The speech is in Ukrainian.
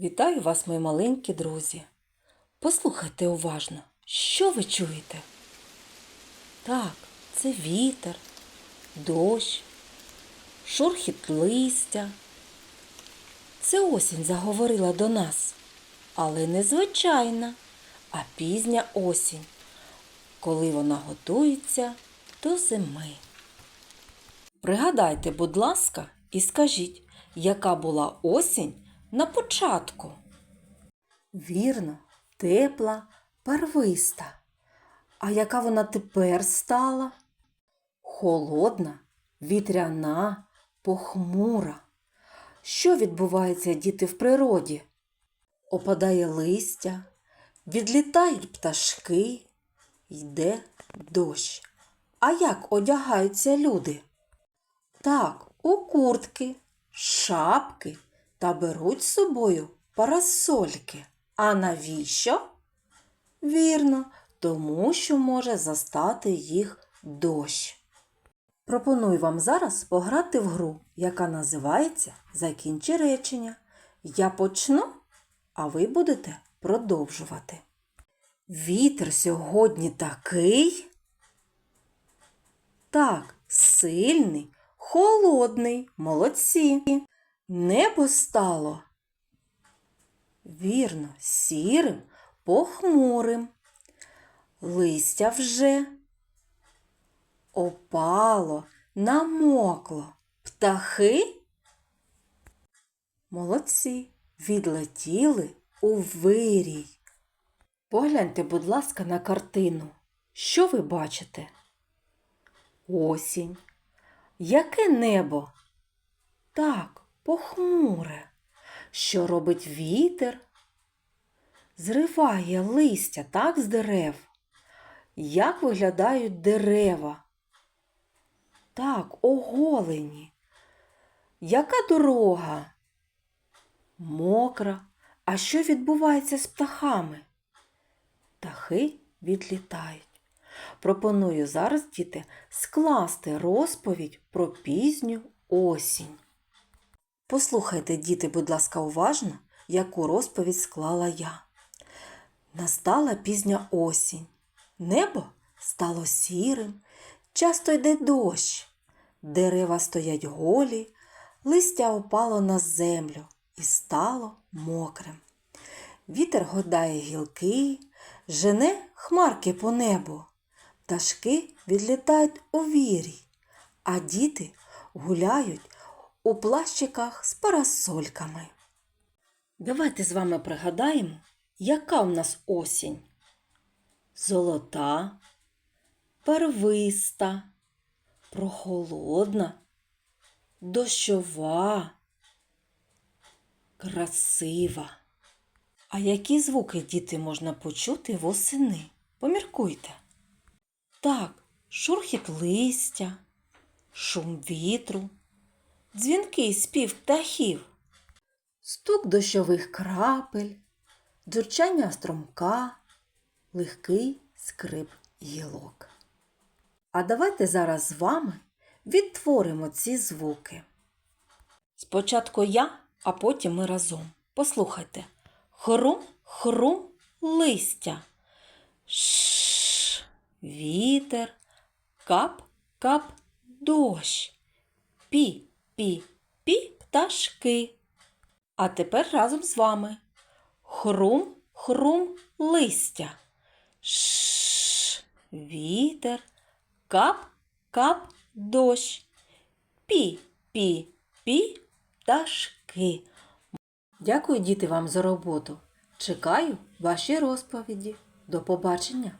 Вітаю вас, мої маленькі друзі. Послухайте уважно, що ви чуєте? Так, це вітер, дощ, шурхіт листя. Це осінь заговорила до нас, але не звичайна, а пізня осінь, коли вона готується до зими. Пригадайте, будь ласка, і скажіть, яка була осінь на початку? Вірно, тепла, барвиста. А яка вона тепер стала? Холодна, вітряна, похмура. Що відбувається, діти, в природі? Опадає листя, відлітають пташки, йде дощ. А як одягаються люди? Так, у куртки, шапки та беруть з собою парасольки. А навіщо? Вірно, тому що може застати їх дощ. Пропоную вам зараз пограти в гру, яка називається Закінчи речення. Я почну, а ви будете продовжувати. Вітер сьогодні такий. Так, сильний, холодний, молодці. Небо стало. Вірно, сірим, похмурим. Листя вже опало, намокло. Птахи молодці, відлетіли у вирій. Погляньте, будь ласка, на картину. Що ви бачите? Осінь. Яке небо? Так, похмуре. Що робить вітер? Зриває листя так з дерев. Як виглядають дерева? Так, оголені. Яка дорога? Мокра. А що відбувається з птахами? Птахи відлітають. Пропоную зараз, діти, скласти розповідь про пізню осінь. Послухайте, діти, будь ласка, уважно, яку розповідь склала я. Настала пізня осінь. Небо стало сірим, часто йде дощ. Дерева стоять голі, листя опало на землю і стало мокрим. Вітер годає гілки, жене хмарки по небу. Пташки відлітають у вірій, а діти гуляють у плащиках з парасольками. Давайте з вами пригадаємо, яка в нас осінь. Золота, первиста, прохолодна, дощова, красива. А які звуки діти можна почути восени? Поміркуйте. Так, шурхіт листя, шум вітру, дзвінкий спів птахів, стук дощових крапель, дзюрчання струмка, легкий скрип гілок. А давайте зараз з вами відтворимо ці звуки. Спочатку я, а потім ми разом. Послухайте. Хрум, хрум, листя. Ш, вітер, кап, кап, дощ. Пі, пі, пі, пташки. А тепер разом з вами. Хрум, хрум, листя. Ш, вітер, кап, кап, дощ. Пі, пі, пі, пташки. Дякую, діти, вам за роботу. Чекаю ваші розповіді. До побачення!